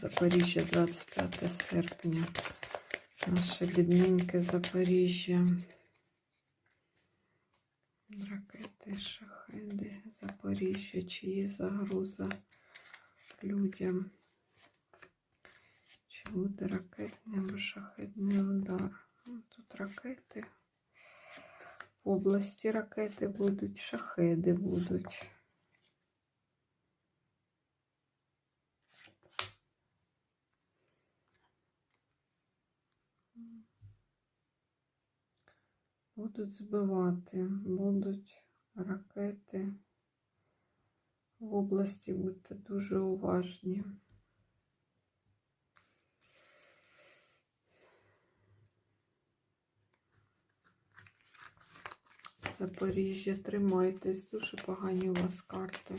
Запоріжжя, 25 серпня. Наше бідненьке Запоріжжя. Ракети, шахеди, Запоріжжя, чи є загроза людям. Чи буде ракетний або шахетний удар? Ну, Тут ракети. В області ракети будуть, шахеди будуть. Будуть збивати, будуть ракети. В області будьте дуже уважні. Запоріжжя, тримайтесь, дуже погані у вас карти.